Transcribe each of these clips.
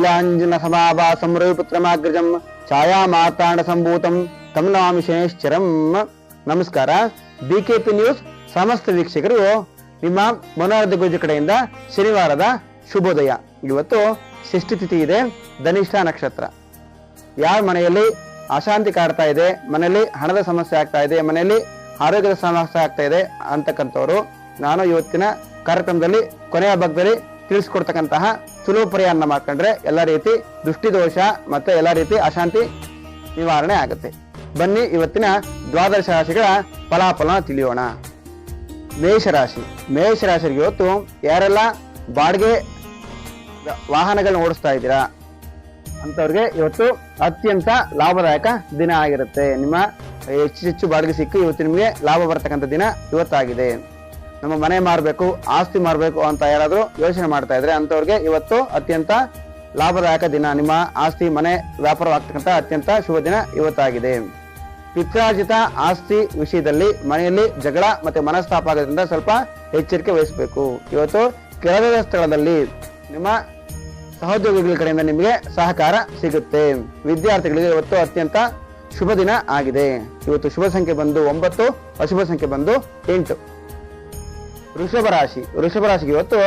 ನೀಲಾಂಜನ ಸಮಾಭಾಸಂ ರವಿಪುತ್ರಮಾಗ್ರಜಂ ಛಾಯಾ ಮಾತಾಂಡ ಸಂಭೂತಂ ತಂ ನಮಸ್ಕಾರ ಶನೇಶ್ಚರಂ ನಮಸ್ಕಾರ ಬಿಕೆಪಿ ನ್ಯೂಸ್ ಸಮಸ್ತ ವೀಕ್ಷಕರು, ನಿಮ್ಮ ಮನೋರಥ ಗುರುಜಿ ಕಡೆಯಿಂದ ಶನಿವಾರದ ಶುಭೋದಯ. ಇವತ್ತು ಷಷ್ಠಿ ತಿಥಿ ಇದೆ, ಧನಿಷ್ಠ ನಕ್ಷತ್ರ. ಯಾರ ಮನೆಯಲ್ಲಿ ಅಶಾಂತಿ ಕಾಡ್ತಾ ಇದೆ, ಮನೆಯಲ್ಲಿ ಹಣದ ಸಮಸ್ಯೆ ಆಗ್ತಾ ಇದೆ, ಮನೆಯಲ್ಲಿ ಆರೋಗ್ಯದ ಸಮಸ್ಯೆ ಆಗ್ತಾ ಇದೆ ಅಂತಕ್ಕಂಥವ್ರು, ನಾನು ಇವತ್ತಿನ ಕಾರ್ಯಕ್ರಮದಲ್ಲಿ ಕೊನೆಯ ಭಾಗದಲ್ಲಿ ತಿಳಿಸ್ಕೊಡ್ತಕ್ಕಂತಹ ಸುಲಭ ಪರಿಹಾರನ ಮಾಡ್ಕೊಂಡ್ರೆ ಎಲ್ಲ ರೀತಿ ದೃಷ್ಟಿದೋಷ ಮತ್ತು ಎಲ್ಲ ರೀತಿ ಅಶಾಂತಿ ನಿವಾರಣೆ ಆಗುತ್ತೆ. ಬನ್ನಿ ಇವತ್ತಿನ ದ್ವಾದಶ ರಾಶಿಗಳ ಫಲಾಫಲ ತಿಳಿಯೋಣ. ಮೇಷರಾಶಿ. ಮೇಷರಾಶಿಗೆ ಇವತ್ತು ಯಾರೆಲ್ಲ ಬಾಡಿಗೆ ವಾಹನಗಳನ್ನ ಓಡಿಸ್ತಾ ಇದ್ದೀರಾ? ಅಂಥವ್ರಿಗೆ ಇವತ್ತು ಅತ್ಯಂತ ಲಾಭದಾಯಕ ದಿನ ಆಗಿರುತ್ತೆ. ನಿಮ್ಮ ಹೆಚ್ಚು ಹೆಚ್ಚು ಬಾಡಿಗೆ ಸಿಕ್ಕು ಇವತ್ತು ನಿಮಗೆ ಲಾಭ ಬರ್ತಕ್ಕಂಥ ದಿನ ಇವತ್ತಾಗಿದೆ. ನಮ್ಮ ಮನೆ ಮಾರಬೇಕು, ಆಸ್ತಿ ಮಾರಬೇಕು ಅಂತ ಯಾರಾದರೂ ಯೋಚನೆ ಮಾಡ್ತಾ ಇದ್ರೆ ಅಂಥವ್ರಿಗೆ ಇವತ್ತು ಅತ್ಯಂತ ಲಾಭದಾಯಕ ದಿನ. ನಿಮ್ಮ ಆಸ್ತಿ, ಮನೆ ವ್ಯಾಪಾರವಾಗ್ತಕ್ಕಂಥ ಅತ್ಯಂತ ಶುಭ ದಿನ ಇವತ್ತಾಗಿದೆ. ಪಿತ್ರಾರ್ಜಿತ ಆಸ್ತಿ ವಿಷಯದಲ್ಲಿ ಮನೆಯಲ್ಲಿ ಜಗಳ ಮತ್ತೆ ಮನಸ್ತಾಪ ಆಗೋದ್ರಿಂದ ಸ್ವಲ್ಪ ಎಚ್ಚರಿಕೆ ವಹಿಸಬೇಕು. ಇವತ್ತು ಕೆಲವೇ ಸ್ಥಳದಲ್ಲಿ ನಿಮ್ಮ ಸಹೋದ್ಯೋಗಿಗಳ ಕಡೆಯಿಂದ ನಿಮಗೆ ಸಹಕಾರ ಸಿಗುತ್ತೆ. ವಿದ್ಯಾರ್ಥಿಗಳಿಗೆ ಇವತ್ತು ಅತ್ಯಂತ ಶುಭ ದಿನ ಆಗಿದೆ. ಇವತ್ತು ಶುಭ ಸಂಖ್ಯೆ ಬಂದು ಒಂಬತ್ತು, ಅಶುಭ ಸಂಖ್ಯೆ ಬಂದು ಎಂಟು. ವೃಷಭ ರಾಶಿ. ವೃಷಭ ರಾಶಿಗೆ ಇವತ್ತು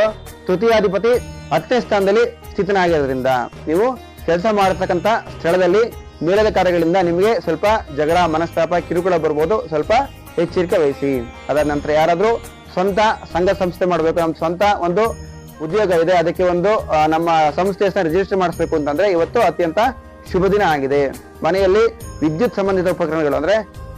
ತೃತೀಯಾಧಿಪತಿ ಹತ್ತನೇ ಸ್ಥಾನದಲ್ಲಿ ಸ್ಥಿತನಾಗಿರೋದ್ರಿಂದ ನೀವು ಕೆಲಸ ಮಾಡತಕ್ಕಂಥ ಸ್ಥಳದಲ್ಲಿ ಮೇಲಧಿಕಾರಿಗಳಿಂದ ನಿಮಗೆ ಸ್ವಲ್ಪ ಜಗಳ, ಮನಸ್ತಾಪ, ಕಿರುಕುಳ ಬರ್ಬೋದು. ಸ್ವಲ್ಪ ಎಚ್ಚರಿಕೆ ವಹಿಸಿ. ಅದಾದ ನಂತರ ಯಾರಾದರೂ ಸ್ವಂತ ಸಂಘ ಸಂಸ್ಥೆ ಮಾಡಬೇಕು. ನಮ್ಮ ಸ್ವಂತ ಒಂದು ಉದ್ಯೋಗ ಇದೆ. ಅದಕ್ಕೆ ಒಂದು ನಮ್ಮ ಸಂಸ್ಥೆ ರಿಜಿಸ್ಟರ್ ಮಾಡಿಸ್ಬೇಕು ಅಂತಂದ್ರೆ ಇವತ್ತು ಅತ್ಯಂತ ಶುಭ ದಿನ ಆಗಿದೆ. ಮನೆಯಲ್ಲಿ ವಿದ್ಯುತ್ ಸಂಬಂಧಿತ ಉಪಕರಣಗಳು ಅಂದ್ರೆ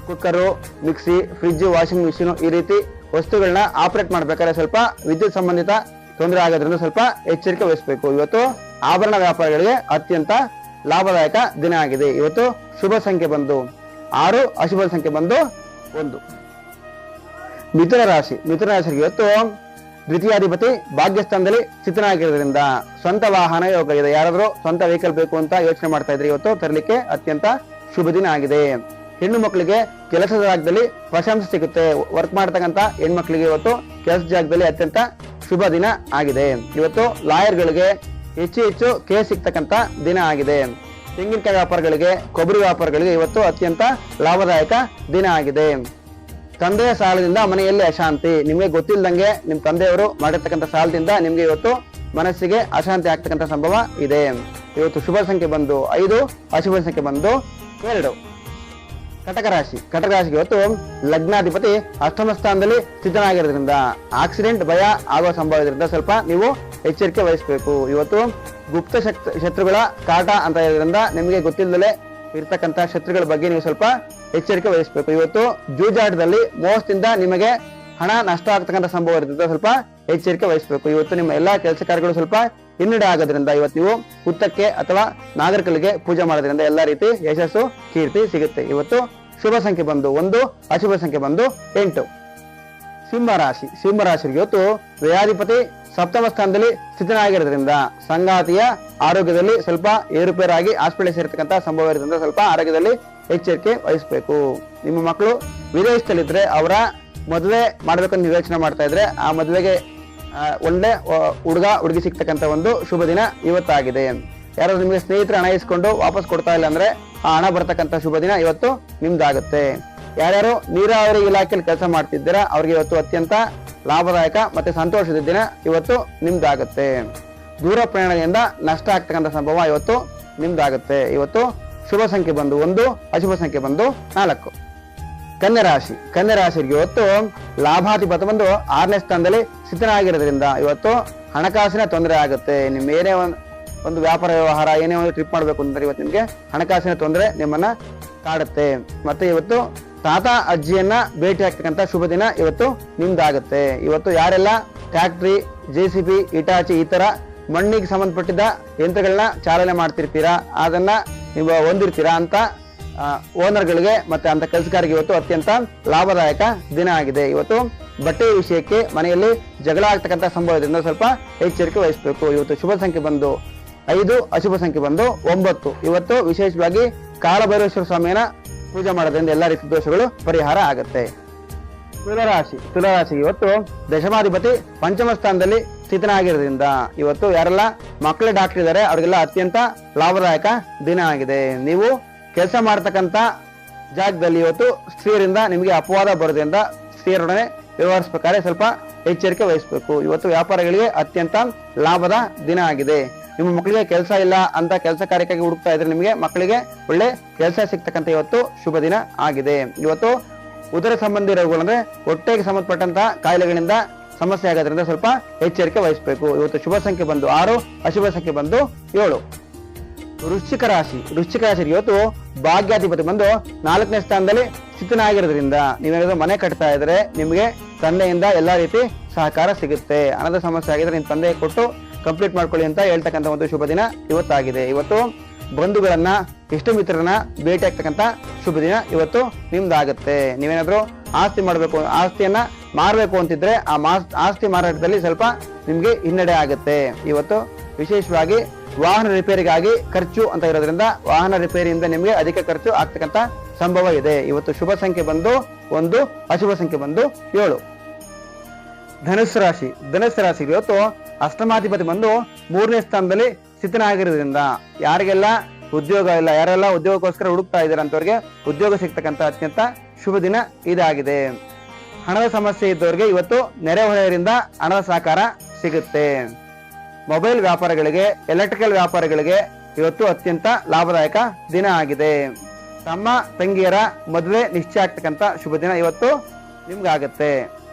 cooker mixie fridge washing machine ಈ ರೀತಿ ವಸ್ತುಗಳನ್ನ ಆಪರೇಟ್ ಮಾಡ್ಬೇಕಾದ್ರೆ ಸ್ವಲ್ಪ ವಿದ್ಯುತ್ ಸಂಬಂಧಿತ ತೊಂದರೆ ಆಗೋದ್ರಿಂದ ಸ್ವಲ್ಪ ಎಚ್ಚರಿಕೆ ವಹಿಸಬೇಕು. ಇವತ್ತು ಆಭರಣ ವ್ಯಾಪಾರಿಗಳಿಗೆ ಅತ್ಯಂತ ಲಾಭದಾಯಕ ದಿನ ಆಗಿದೆ. ಇವತ್ತು ಶುಭ ಸಂಖ್ಯೆ ಬಂದು ಆರು, ಅಶುಭ ಸಂಖ್ಯೆ ಬಂದು ಒಂದು. ಮಿಥುನ ರಾಶಿ. ಮಿಥುನ ರಾಶಿಗೆ ಇವತ್ತು ದ್ವಿತೀಯಾಧಿಪತಿ ಭಾಗ್ಯಸ್ಥಾನದಲ್ಲಿ ಸ್ಥಿತನಾಗಿರೋದ್ರಿಂದ ಸ್ವಂತ ವಾಹನ ಯೋಗ ಇದೆ ಯಾರಾದರೂ ಸ್ವಂತ ವೆಹಿಕಲ್ ಬೇಕು ಅಂತ ಯೋಚನೆ ಮಾಡ್ತಾ ಇದ್ರೆ ಇವತ್ತು ತರಲಿಕ್ಕೆ ಅತ್ಯಂತ ಶುಭ ದಿನ ಆಗಿದೆ. ಹೆಣ್ಣು ಮಕ್ಕಳಿಗೆ ಕೆಲಸದ ಜಾಗದಲ್ಲಿ ಪ್ರಶಂಸೆ ಸಿಗುತ್ತೆ. ವರ್ಕ್ ಮಾಡ್ತಕ್ಕಂಥ ಮಕ್ಕಳಿಗೆ ಇವತ್ತು ಕೆಲಸ ಜಾಗದಲ್ಲಿ ಅತ್ಯಂತ ಶುಭ ದಿನ ಆಗಿದೆ. ಇವತ್ತು ಲಾಯರ್ಗಳಿಗೆ ಹೆಚ್ಚು ಹೆಚ್ಚು ಕೇಸ್ ಸಿಗ್ತಕ್ಕಂಥ ದಿನ ಆಗಿದೆ. ತೆಂಗಿನಕಾಯಿ ವ್ಯಾಪಾರಗಳಿಗೆ, ಕೊಬ್ಬರಿ ವ್ಯಾಪಾರಗಳಿಗೆ ಇವತ್ತು ಅತ್ಯಂತ ಲಾಭದಾಯಕ ದಿನ ಆಗಿದೆ. ತಂದೆಯ ಸಾಲದಿಂದ ಮನೆಯಲ್ಲಿ ಅಶಾಂತಿ. ನಿಮಗೆ ಗೊತ್ತಿಲ್ಲದಂಗೆ ನಿಮ್ಮ ತಂದೆಯವರು ಮಾಡಿರ್ತಕ್ಕಂಥ ಸಾಲದಿಂದ ನಿಮಗೆ ಇವತ್ತು ಮನಸ್ಸಿಗೆ ಅಶಾಂತಿ ಆಗ್ತಕ್ಕಂಥ ಸಂಭವ ಇದೆ. ಇವತ್ತು ಶುಭ ಸಂಖ್ಯೆ ಬಂದು ಐದು, ಅಶುಭ ಸಂಖ್ಯೆ ಬಂದು ಎರಡು. ಕಟಕ ರಾಶಿ. ಕಟಕ ರಾಶಿಗೆ ಇವತ್ತು ಲಗ್ನಾಧಿಪತಿ ಅಷ್ಟಮ ಸ್ಥಾನದಲ್ಲಿ ಸ್ಥಿತನಾಗಿರೋದ್ರಿಂದ ಆಕ್ಸಿಡೆಂಟ್ ಭಯ ಆಗುವ ಸಂಭವ ಇದರಿಂದ ಸ್ವಲ್ಪ ನೀವು ಎಚ್ಚರಿಕೆ ವಹಿಸಬೇಕು. ಇವತ್ತು ಗುಪ್ತ ಶತ್ರುಗಳ ಕಾಟ ಅಂತ ಇರೋದ್ರಿಂದ ನಿಮಗೆ ಗೊತ್ತಿಲ್ಲದಲೇ ಇರ್ತಕ್ಕಂಥ ಶತ್ರುಗಳ ಬಗ್ಗೆ ನೀವು ಸ್ವಲ್ಪ ಎಚ್ಚರಿಕೆ ವಹಿಸಬೇಕು. ಇವತ್ತು ಜೂಜಾಟದಲ್ಲಿ ಮೋಸದಿಂದ ನಿಮಗೆ ಹಣ ನಷ್ಟ ಆಗ್ತಕ್ಕಂಥ ಸಂಭವ ಇರೋದ್ರಿಂದ ಸ್ವಲ್ಪ ಎಚ್ಚರಿಕೆ ವಹಿಸಬೇಕು. ಇವತ್ತು ನಿಮ್ಮ ಎಲ್ಲಾ ಕೆಲಸ ಕಾರ್ಯಗಳು ಸ್ವಲ್ಪ ಹಿನ್ನಡೆ ಆಗೋದ್ರಿಂದ ಇವತ್ತು ನೀವು ಹುತ್ತಕ್ಕೆ ಅಥವಾ ನಾಗರಿಕರಿಗೆ ಪೂಜೆ ಮಾಡೋದ್ರಿಂದ ಎಲ್ಲ ರೀತಿ ಯಶಸ್ಸು, ಕೀರ್ತಿ ಸಿಗುತ್ತೆ. ಇವತ್ತು ಶುಭ ಸಂಖ್ಯೆ ಬಂದು ಒಂದು, ಅಶುಭ ಸಂಖ್ಯೆ ಬಂದು ಎಂಟು. ಸಿಂಹ ರಾಶಿ. ಸಿಂಹ ರಾಶಿಗೆ ಇವತ್ತು ವ್ಯಾಧಿಪತಿ ಸಪ್ತಮ ಸ್ಥಾನದಲ್ಲಿ ಸ್ಥಿತನಾಗಿರೋದ್ರಿಂದ ಸಂಗಾತಿಯ ಆರೋಗ್ಯದಲ್ಲಿ ಸ್ವಲ್ಪ ಏರುಪೇರಾಗಿ ಹಾಸ್ಪಿಟಲ್ ಸೇರ್ತಕ್ಕಂಥ ಸಂಭವ ಇರೋದ್ರಿಂದ ಸ್ವಲ್ಪ ಆರೋಗ್ಯದಲ್ಲಿ ಎಚ್ಚರಿಕೆ ವಹಿಸಬೇಕು. ನಿಮ್ಮ ಮಕ್ಕಳು ವಿದೇಶದಲ್ಲಿದ್ರೆ ಅವರ ಮದುವೆ ಮಾಡಬೇಕಂತ ನೀವು ಯೋಚನೆ ಮಾಡ್ತಾ ಇದ್ರೆ ಆ ಮದುವೆಗೆ ಒಳ್ಳೆ ಹುಡುಗ, ಹುಡುಗಿ ಸಿಗ್ತಕ್ಕಂಥ ಒಂದು ಶುಭ ದಿನ ಇವತ್ತಾಗಿದೆ. ಯಾರಾದ್ರೂ ನಿಮಗೆ ಸ್ನೇಹಿತರು ಹಣ ಇಸ್ಕೊಂಡು ವಾಪಸ್ ಕೊಡ್ತಾ ಇಲ್ಲ ಅಂದ್ರೆ ಆ ಹಣ ಬರ್ತಕ್ಕಂಥ ಶುಭ ದಿನ ಇವತ್ತು ನಿಮ್ದಾಗುತ್ತೆ. ಯಾರ್ಯಾರು ನೀರಾವರಿ ಇಲಾಖೆಯಲ್ಲಿ ಕೆಲಸ ಮಾಡ್ತಿದ್ದೀರಾ, ಅವ್ರಿಗೆ ಇವತ್ತು ಅತ್ಯಂತ ಲಾಭದಾಯಕ ಮತ್ತೆ ಸಂತೋಷದ ದಿನ ಇವತ್ತು ನಿಮ್ದಾಗುತ್ತೆ. ದೂರ ಪ್ರಯಾಣದಿಂದ ನಷ್ಟ ಆಗ್ತಕ್ಕಂಥ ಸಂಭವ ಇವತ್ತು ನಿಮ್ದಾಗುತ್ತೆ. ಇವತ್ತು ಶುಭ ಸಂಖ್ಯೆ ಬಂದು ಒಂದು, ಅಶುಭ ಸಂಖ್ಯೆ ಬಂದು ನಾಲ್ಕು. ಕನ್ಯಾ ರಾಶಿ. ಕನ್ಯಾ ರಾಶಿಗೆ ಇವತ್ತು ಲಾಭಾಧಿಪತ ಬಂದು ಆರನೇ ಸ್ಥಾನದಲ್ಲಿ ಸ್ಥಿತನಾಗಿರೋದ್ರಿಂದ ಇವತ್ತು ಹಣಕಾಸಿನ ತೊಂದರೆ ಆಗುತ್ತೆ. ನಿಮ್ಮ ಏನೇ ಒಂದು ಒಂದು ವ್ಯಾಪಾರ ವ್ಯವಹಾರ, ಏನೇ ಒಂದು ಟ್ರಿಪ್ ಮಾಡಬೇಕು ಅಂದರೆ ಇವತ್ತು ನಿಮಗೆ ಹಣಕಾಸಿನ ತೊಂದರೆ ನಿಮ್ಮನ್ನ ಕಾಡುತ್ತೆ. ಮತ್ತೆ ಇವತ್ತು ತಾತ ಅಜ್ಜಿಯನ್ನ ಭೇಟಿ ಆಗ್ತಕ್ಕಂಥ ಶುಭ ದಿನ ಇವತ್ತು ನಿಮ್ದಾಗುತ್ತೆ. ಇವತ್ತು ಯಾರೆಲ್ಲ tractor J C B Hitachi ಈ ಥರ ಮಣ್ಣಿಗೆ ಸಂಬಂಧಪಟ್ಟಿದ್ದ ಯಂತ್ರಗಳನ್ನ ಚಾಲನೆ ಮಾಡ್ತಿರ್ತೀರಾ, ಅದನ್ನ ನೀವು ಹೊಂದಿರ್ತೀರಾ ಅಂತ ಓನರ್ಗಳಿಗೆ ಮತ್ತೆ ಅಂತ ಕೆಲಸಗಾರರಿಗೆ ಇವತ್ತು ಅತ್ಯಂತ ಲಾಭದಾಯಕ ದಿನ ಆಗಿದೆ. ಇವತ್ತು ಬಟ್ಟೆ ವಿಷಯಕ್ಕೆ ಮನೆಯಲ್ಲಿ ಜಗಳ ಆಗ್ತಕ್ಕಂಥ ಸಂಭವದಿಂದ ಸ್ವಲ್ಪ ಎಚ್ಚರಿಕೆ ವಹಿಸಬೇಕು. ಇವತ್ತು ಶುಭ ಸಂಖ್ಯೆ ಬಂದು ಐದು, ಅಶುಭ ಸಂಖ್ಯೆ ಬಂದು ಒಂಬತ್ತು. ಇವತ್ತು ವಿಶೇಷವಾಗಿ ಕಾಳಭೈರೇಶ್ವರ ಸ್ವಾಮಿಯನ್ನ ಪೂಜೆ ಮಾಡೋದ್ರಿಂದ ಎಲ್ಲಾ ರೀತಿ ದೋಷಗಳು ಪರಿಹಾರ ಆಗುತ್ತೆ. ತುಲಾರಾಶಿ, ತುಲರಾಶಿಗೆ ಇವತ್ತು ದಶಮಾಧಿಪತಿ ಪಂಚಮ ಸ್ಥಾನದಲ್ಲಿ ಸ್ಥಿತನಾಗಿರೋದ್ರಿಂದ ಇವತ್ತು ಯಾರೆಲ್ಲ ಮಕ್ಕಳ ಡಾಕ್ಟರ್ ಇದ್ದಾರೆ ಅವರಿಗೆಲ್ಲ ಅತ್ಯಂತ ಲಾಭದಾಯಕ ದಿನ ಆಗಿದೆ. ನೀವು ಕೆಲಸ ಮಾಡ್ತಕ್ಕಂಥ ಜಾಗದಲ್ಲಿ ಇವತ್ತು ಸ್ತ್ರೀಯರಿಂದ ನಿಮಗೆ ಅಪವಾದ ಬರೋದ್ರಿಂದ ಸ್ತ್ರೀಯರೊಡನೆ ವ್ಯವಹರಿಸಬೇಕಾದ್ರೆ ಸ್ವಲ್ಪ ಎಚ್ಚರಿಕೆ ವಹಿಸಬೇಕು. ಇವತ್ತು ವ್ಯಾಪಾರಗಳಿಗೆ ಅತ್ಯಂತ ಲಾಭದ ದಿನ ಆಗಿದೆ. ನಿಮ್ಮ ಮಕ್ಕಳಿಗೆ ಕೆಲಸ ಇಲ್ಲ ಅಂತ ಕೆಲಸ ಕಾರ್ಯಕ್ಕಾಗಿ ಹುಡುಕ್ತಾ ಇದ್ರೆ ನಿಮಗೆ ಮಕ್ಕಳಿಗೆ ಒಳ್ಳೆ ಕೆಲಸ ಸಿಗ್ತಕ್ಕಂಥ ಇವತ್ತು ಶುಭ ದಿನ ಆಗಿದೆ. ಇವತ್ತು ಉದರ ಸಂಬಂಧಿ ರೋಗಗಳು ಅಂದ್ರೆ ಹೊಟ್ಟೆಗೆ ಸಂಬಂಧಪಟ್ಟಂತಹ ಕಾಯಿಲೆಗಳಿಂದ ಸಮಸ್ಯೆ ಆಗೋದ್ರಿಂದ ಸ್ವಲ್ಪ ಎಚ್ಚರಿಕೆ ವಹಿಸಬೇಕು. ಇವತ್ತು ಶುಭ ಸಂಖ್ಯೆ ಬಂದು ಆರು, ಅಶುಭ ಸಂಖ್ಯೆ ಬಂದು ಏಳು. ವೃಶ್ಚಿಕ ರಾಶಿ. ವೃಶ್ಚಿಕ ರಾಶಿ ಇವತ್ತು ಭಾಗ್ಯಾಧಿಪತಿ ಬಂದು ನಾಲ್ಕನೇ ಸ್ಥಾನದಲ್ಲಿ ಸ್ಥಿತನಾಗಿರೋದ್ರಿಂದ ನೀವೇನಾದ್ರು ಮನೆ ಕಟ್ತಾ ಇದ್ರೆ ನಿಮಗೆ ತಂದೆಯಿಂದ ಎಲ್ಲಾ ರೀತಿ ಸಹಕಾರ ಸಿಗುತ್ತೆ. ಹಣದ ಸಮಸ್ಯೆ ಆಗಿದ್ರೆ ನಿಮ್ ತಂದೆ ಕೊಟ್ಟು ಕಂಪ್ಲೀಟ್ ಮಾಡ್ಕೊಳ್ಳಿ ಅಂತ ಹೇಳ್ತಕ್ಕಂಥ ಒಂದು ಶುಭ ದಿನ ಇವತ್ತಾಗಿದೆ. ಇವತ್ತು ಬಂಧುಗಳನ್ನ, ಇಷ್ಟ ಮಿತ್ರರನ್ನ ಭೇಟಿ ಆಗ್ತಕ್ಕಂಥ ಶುಭ ದಿನ ಇವತ್ತು ನಿಮ್ದಾಗುತ್ತೆ. ನೀವೇನಾದ್ರೂ ಆಸ್ತಿ ಮಾಡಬೇಕು, ಆಸ್ತಿಯನ್ನ ಮಾರಬೇಕು ಅಂತಿದ್ರೆ ಆ ಆಸ್ತಿ ಮಾರಾಟದಲ್ಲಿ ಸ್ವಲ್ಪ ನಿಮ್ಗೆ ಹಿನ್ನಡೆ ಆಗುತ್ತೆ. ಇವತ್ತು ವಿಶೇಷವಾಗಿ ವಾಹನ ರಿಪೇರಿಗಾಗಿ ಖರ್ಚು ಅಂತ ಇರೋದ್ರಿಂದ ವಾಹನ ರಿಪೇರಿಯಿಂದ ನಿಮಗೆ ಅಧಿಕ ಖರ್ಚು ಆಗ್ತಕ್ಕಂಥ ಸಂಭವ ಇದೆ. ಇವತ್ತು ಶುಭ ಸಂಖ್ಯೆ ಬಂದು ಒಂದು, ಅಶುಭ ಸಂಖ್ಯೆ ಬಂದು ಏಳು. ಧನುಸ್ಸು ರಾಶಿ ಧನುಸ್ಸು ರಾಶಿ ಇವತ್ತು ಅಷ್ಟಮಾಧಿಪತಿ ಬಂದು ಮೂರನೇ ಸ್ಥಾನದಲ್ಲಿ ಸ್ಥಿತನಾಗಿರೋದ್ರಿಂದ ಯಾರಿಗೆಲ್ಲ ಉದ್ಯೋಗ ಇಲ್ಲ, ಯಾರೆಲ್ಲ ಉದ್ಯೋಗಕ್ಕೋಸ್ಕರ ಹುಡುಕ್ತಾ ಇದ್ದಾರೆ ಅಂತವ್ರಿಗೆ ಉದ್ಯೋಗ ಸಿಗ್ತಕ್ಕಂಥ ಅತ್ಯಂತ ಶುಭ ದಿನ ಇದಾಗಿದೆ. ಹಣದ ಸಮಸ್ಯೆ ಇದ್ದವರಿಗೆ ಇವತ್ತು ನೆರೆಹೊರೆಯರಿಂದ ಹಣದ ಸಹಕಾರ ಸಿಗುತ್ತೆ. ಮೊಬೈಲ್ ವ್ಯಾಪಾರಗಳಿಗೆ, ಎಲೆಕ್ಟ್ರಿಕಲ್ ವ್ಯಾಪಾರಗಳಿಗೆ ಇವತ್ತು ಅತ್ಯಂತ ಲಾಭದಾಯಕ ದಿನ ಆಗಿದೆ. ತಮ್ಮ ತಂಗಿಯರ ಮದುವೆ ನಿಶ್ಚಯ ಆಗ್ತಕ್ಕಂಥ ಶುಭ ದಿನ ಇವತ್ತು ನಿಮ್ಗಾಗತ್ತೆ.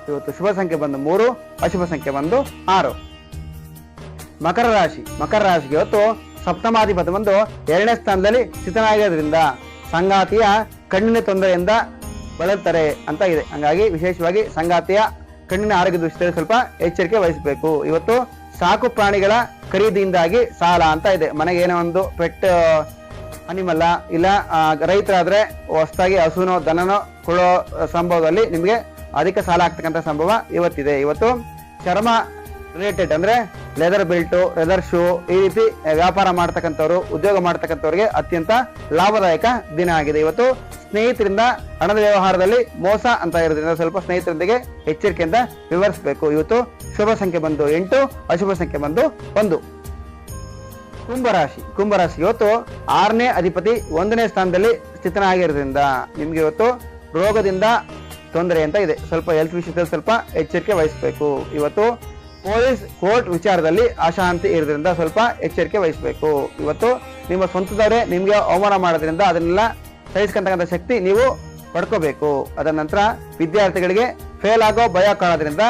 ಇವತ್ತು ಶುಭ ಸಂಖ್ಯೆ ಬಂದು ಮೂರು, ಅಶುಭ ಸಂಖ್ಯೆ ಬಂದು ಆರು. ಮಕರ ರಾಶಿ, ಮಕರ ರಾಶಿಗೆ ಇವತ್ತು ಸಪ್ತಮಾಧಿಪತಿ ಬಂದು ಎರಡನೇ ಸ್ಥಾನದಲ್ಲಿ ಸ್ಥಿತನಾಗಿರೋದ್ರಿಂದ ಸಂಗಾತಿಯ ಕಣ್ಣಿನ ತೊಂದರೆಯಿಂದ ಬಳಲ್ತಾರೆ ಅಂತ ಇದೆ. ಹಂಗಾಗಿ ವಿಶೇಷವಾಗಿ ಸಂಗಾತಿಯ ಕಣ್ಣಿನ ಆರೋಗ್ಯ ದೃಷ್ಟಿಯಲ್ಲಿ ಸ್ವಲ್ಪ ಎಚ್ಚರಿಕೆ ವಹಿಸಬೇಕು. ಇವತ್ತು ಸಾಕು ಪ್ರಾಣಿಗಳ ಖರೀದಿಯಿಂದಾಗಿ ಸಾಲ ಅಂತ ಇದೆ. ಮನೆಗೆ ಏನೋ ಒಂದು ಪೆಟ್ ಅನಿಮಲ್ಲ ಇಲ್ಲ ರೈತರಾದರೆ ಹೊಸದಾಗಿ ಹಸುನೋ, ದನನೋ ಕೊಡೋ ಸಂಭವದಲ್ಲಿ ನಿಮಗೆ ಅಧಿಕ ಸಾಲ ಆಗ್ತಕ್ಕಂಥ ಸಂಭವ ಇವತ್ತಿದೆ. ಇವತ್ತು ಚರ್ಮ ರಿಲೇಟೆಡ್ ಅಂದ್ರೆ ಲೆದರ್ ಬೆಲ್ಟು ಲೆದರ್ ಶೂ ಈ ರೀತಿ ವ್ಯಾಪಾರ ಮಾಡ್ತಕ್ಕಂಥವ್ರು, ಉದ್ಯೋಗ ಮಾಡ್ತಕ್ಕಂಥವ್ರಿಗೆ ಅತ್ಯಂತ ಲಾಭದಾಯಕ ದಿನ ಆಗಿದೆ. ಇವತ್ತು ಸ್ನೇಹಿತರಿಂದ ಹಣದ ವ್ಯವಹಾರದಲ್ಲಿ ಮೋಸ ಅಂತ ಇರೋದ್ರಿಂದ ಸ್ವಲ್ಪ ಸ್ನೇಹಿತರೊಂದಿಗೆ ಎಚ್ಚರಿಕೆಯಿಂದ ವಿವರಿಸಬೇಕು. ಇವತ್ತು ಶುಭ ಸಂಖ್ಯೆ ಬಂದು ಎಂಟು, ಅಶುಭ ಸಂಖ್ಯೆ ಬಂದು ಒಂದು. ಕುಂಭರಾಶಿ ಕುಂಭರಾಶಿ ಇವತ್ತು ಆರನೇ ಅಧಿಪತಿ ಒಂದನೇ ಸ್ಥಾನದಲ್ಲಿ ಸ್ಥಿತನಾಗಿರೋದ್ರಿಂದ ನಿಮ್ಗೆ ಇವತ್ತು ರೋಗದಿಂದ ತೊಂದರೆ ಅಂತ ಇದೆ. ಸ್ವಲ್ಪ ಹೆಲ್ತ್ ವಿಷಯದಲ್ಲಿ ಸ್ವಲ್ಪ ಎಚ್ಚರಿಕೆ ವಹಿಸಬೇಕು. ಇವತ್ತು ಪೊಲೀಸ್ ಕೋರ್ಟ್ ವಿಚಾರದಲ್ಲಿ ಅಶಾಂತಿ ಇರೋದ್ರಿಂದ ಸ್ವಲ್ಪ ಎಚ್ಚರಿಕೆ ವಹಿಸಬೇಕು. ಇವತ್ತು ನಿಮ್ಮ ಸ್ವಂತದವರೇ ನಿಮಗೆ ಅವಮಾನ ಮಾಡೋದ್ರಿಂದ ಅದನ್ನೆಲ್ಲ ಸಹಿಸ್ಕೊಂತಕ್ಕಂಥ ಶಕ್ತಿ ನೀವು ಪಡ್ಕೋಬೇಕು. ಅದರ ನಂತರ ವಿದ್ಯಾರ್ಥಿಗಳಿಗೆ ಫೇಲ್ ಆಗೋ ಭಯ ಕಾಣೋದ್ರಿಂದ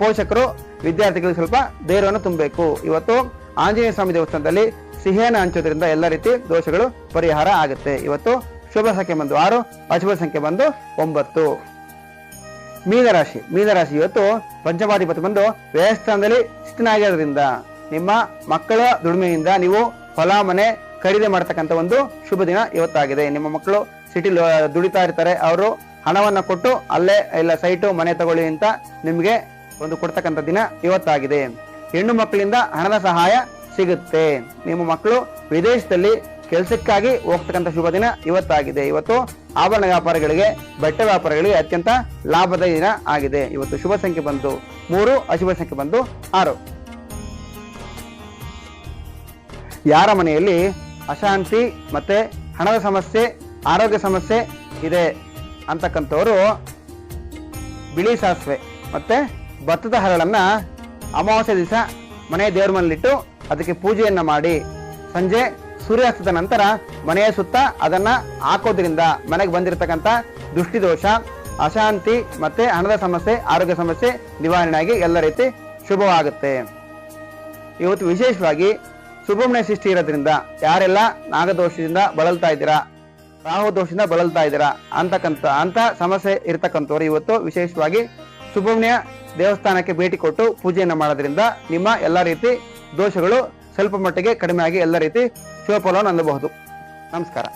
ಪೋಷಕರು ವಿದ್ಯಾರ್ಥಿಗಳಿಗೆ ಸ್ವಲ್ಪ ಧೈರ್ಯವನ್ನು ತುಂಬಬೇಕು. ಇವತ್ತು ಆಂಜನೇಯ ಸ್ವಾಮಿ ದೇವಸ್ಥಾನದಲ್ಲಿ ಸಿಹಿಯನ್ನು ಹಂಚೋದ್ರಿಂದ ಎಲ್ಲ ರೀತಿ ದೋಷಗಳು ಪರಿಹಾರ ಆಗುತ್ತೆ. ಇವತ್ತು ಶುಭ ಸಂಖ್ಯೆ ಬಂದು ಆರು, ಅಶುಭ ಸಂಖ್ಯೆ ಬಂದು ಒಂಬತ್ತು. ಮೀನರಾಶಿ. ಮೀನರಾಶಿ ಇವತ್ತು ಪಂಚಮಾಧಿಪತಿ ಬಂದು ವ್ಯಯಸ್ಥಾನದಲ್ಲಿ ಸ್ಥಿತನಾಗಿರೋದ್ರಿಂದ ನಿಮ್ಮ ಮಕ್ಕಳ ದುಡಿಮೆಯಿಂದ ನೀವು ಹೊಲ, ಮನೆ ಖರೀದಿ ಮಾಡ್ತಕ್ಕಂಥ ಒಂದು ಶುಭ ದಿನ ಇವತ್ತಾಗಿದೆ. ನಿಮ್ಮ ಮಕ್ಕಳು ಸಿಟಿ ದುಡಿತಾ ಇರ್ತಾರೆ. ಅವರು ಹಣವನ್ನ ಕೊಟ್ಟು ಅಲ್ಲೇ ಇಲ್ಲ ಸೈಟು, ಮನೆ ತಗೊಳ್ಳಿ ಅಂತ ನಿಮಗೆ ಒಂದು ಕೊಡ್ತಕ್ಕಂಥ ದಿನ ಇವತ್ತಾಗಿದೆ. ಹೆಣ್ಣು ಮಕ್ಕಳಿಂದ ಹಣದ ಸಹಾಯ ಸಿಗುತ್ತೆ. ನಿಮ್ಮ ಮಕ್ಕಳು ವಿದೇಶದಲ್ಲಿ ಕೆಲಸಕ್ಕಾಗಿ ಹೋಗ್ತಕ್ಕಂಥ ಶುಭ ದಿನ ಇವತ್ತಾಗಿದೆ. ಇವತ್ತು ಆಭರಣ ವ್ಯಾಪಾರಿಗಳಿಗೆ, ಬಟ್ಟೆ ವ್ಯಾಪಾರಿಗಳಿಗೆ ಅತ್ಯಂತ ಲಾಭದ ದಿನ ಆಗಿದೆ. ಇವತ್ತು ಶುಭ ಸಂಖ್ಯೆ ಬಂತು ಮೂರು, ಅಶುಭ ಸಂಖ್ಯೆ ಬಂದು ಆರು. ಯಾರ ಮನೆಯಲ್ಲಿ ಅಶಾಂತಿ ಮತ್ತೆ ಹಣದ ಸಮಸ್ಯೆ, ಆರೋಗ್ಯ ಸಮಸ್ಯೆ ಇದೆ ಅಂತಕ್ಕಂಥವರು ಬಿಳಿ ಸಾಸಿವೆ ಮತ್ತೆ ಭತ್ತದ ಹರಳನ್ನ ಅಮಾವಾಸ್ಯೆ ದಿವಸ ಮನೆ ದೇವ್ರ ಮನೆಯಲ್ಲಿಟ್ಟು ಅದಕ್ಕೆ ಪೂಜೆಯನ್ನ ಮಾಡಿ. ಸಂಜೆ ಸೂರ್ಯಾಸ್ತದ ನಂತರ ಮನೆಯ ಸುತ್ತ ಅದನ್ನ ಹಾಕೋದ್ರಿಂದ ಮನೆಗೆ ಬಂದಿರತಕ್ಕಂಥ ದೃಷ್ಟಿದೋಷ, ಅಶಾಂತಿ ಮತ್ತೆ ಹಣದ ಸಮಸ್ಯೆ, ಆರೋಗ್ಯ ಸಮಸ್ಯೆ ನಿವಾರಣೆಯಾಗಿ ಎಲ್ಲ ರೀತಿ ಶುಭವಾಗುತ್ತೆ. ಇವತ್ತು ವಿಶೇಷವಾಗಿ ಸುಬ್ರಹ್ಮಣ್ಯ ಸೃಷ್ಟಿ ಇರೋದ್ರಿಂದ ಯಾರೆಲ್ಲ ನಾಗದೋಷದಿಂದ ಬಳಲ್ತಾ ಇದ್ದೀರಾ ರಾಹು ದೋಷದಿಂದ ಬಳಲ್ತಾ ಇದ್ದೀರಾ ಅಂತಕ್ಕಂಥ, ಅಂತ ಸಮಸ್ಯೆ ಇರತಕ್ಕಂಥವ್ರು ಇವತ್ತು ವಿಶೇಷವಾಗಿ ಸುಬ್ರಹ್ಮಣ್ಯ ದೇವಸ್ಥಾನಕ್ಕೆ ಭೇಟಿ ಕೊಟ್ಟು ಪೂಜೆಯನ್ನು ಮಾಡೋದ್ರಿಂದ ನಿಮ್ಮ ಎಲ್ಲ ರೀತಿ ದೋಷಗಳು ಸ್ವಲ್ಪ ಮಟ್ಟಿಗೆ ಕಡಿಮೆ ಆಗಿ ಎಲ್ಲ ರೀತಿ ಶುಭ ಫಲವನ್ನು ನಮಸ್ಕಾರ.